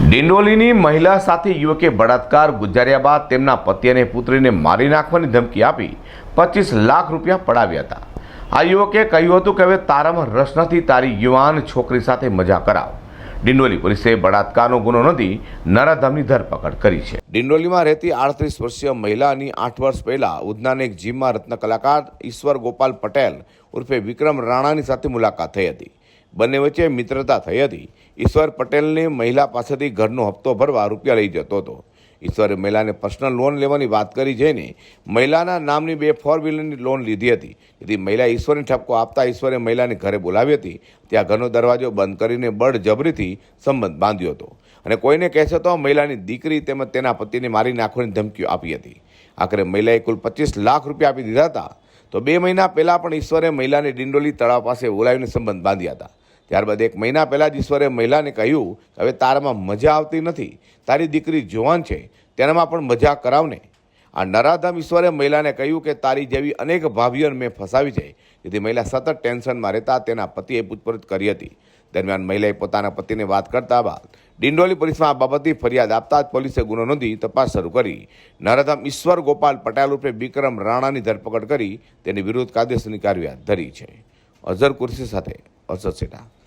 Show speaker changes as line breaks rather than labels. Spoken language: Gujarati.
ડિંડોલીની મહિલા સાથે યુવકે બળાત્કાર ગુજાર્યા બાદ તેમના પતિ અને પુત્રીને મારી નાખવાની ધમકી આપી પચીસ લાખ રૂપિયા પડાવ્યા હતા. આ યુવકે કહ્યું હતું કે હવે તારામાં રસ નથી, તારી યુવાન છોકરી સાથે મજા કરાવ. ડિંડોલી પોલીસે બળાત્કારનો ગુનો નોંધી નરાધમની ધરપકડ કરી છે. ડિંડોલીમાં રહેતી આડત્રીસ વર્ષીય મહિલાની આઠ વર્ષ પહેલા ઉધનાને એક જીમમાં રત્ન કલાકાર ઈશ્વર ગોપાલ પટેલ ઉર્ફે વિક્રમ રાણાની સાથે મુલાકાત થઈ હતી. બંને વચ્ચે મિત્રતા થઈ હતી. ઈશ્વર પટેલને મહિલા પાસેથી ઘરનો હપ્તો ભરવા રૂપિયા લઈ જતો હતો. ઈશ્વરે મહિલાને પર્સનલ લોન લેવાની વાત કરી જઈને મહિલાના નામની બે ફોર વ્હીલરની લોન લીધી હતી. જેથી મહિલા ઈશ્વરને ઠપકો આપતા ઈશ્વરે મહિલાને ઘરે બોલાવી હતી. ત્યાં ઘરનો દરવાજો બંધ કરીને બળજબરીથી સંબંધ બાંધ્યો હતો. અને કોઈને કહેશે તો મહિલાની દીકરી તેમજ તેના પતિને મારી નાખવાની ધમકીઓ આપી હતી. આખરે મહિલાએ કુલ પચીસ લાખ રૂપિયા આપી દીધા હતા. તો બે મહિના પહેલાં પણ ઈશ્વરે મહિલાને ડિંડોલી તળાવ પાસે બોલાવીને સંબંધ બાંધ્યા હતા. ત્યારબાદ એક મહિના પહેલાં જ ઈશ્વરે મહિલાને કહ્યું, હવે તારામાં મજા આવતી નથી. તારી દીકરી જુવાન છે. તેનામાં પણ મજા કરાવને. આ નરાધમ ઈશ્વરે મહિલાને કહ્યું કે તારી જેવી અનેક ભાભીઓને મેં ફસાવી છે. જેથી મહિલા સતત ટેન્શનમાં રહેતા તેના પતિએ પૂછપરછ કરી હતી. દરમિયાન મહિલાએ પોતાના પતિને વાત કરતા બાદ ડિંડોલી પોલીસમાં આ બાબતની ફરિયાદ આપતા જ પોલીસે ગુનો નોંધી તપાસ શરૂ કરી. નરાધમ ઈશ્વર ગોપાલ પટેલ રૂપે વિક્રમ રાણાની ધરપકડ કરી તેની વિરુદ્ધ કાયદેસરની કાર્યવાહી ધરી છે. અઝર કુર્સી સાથે અઝર સેટા.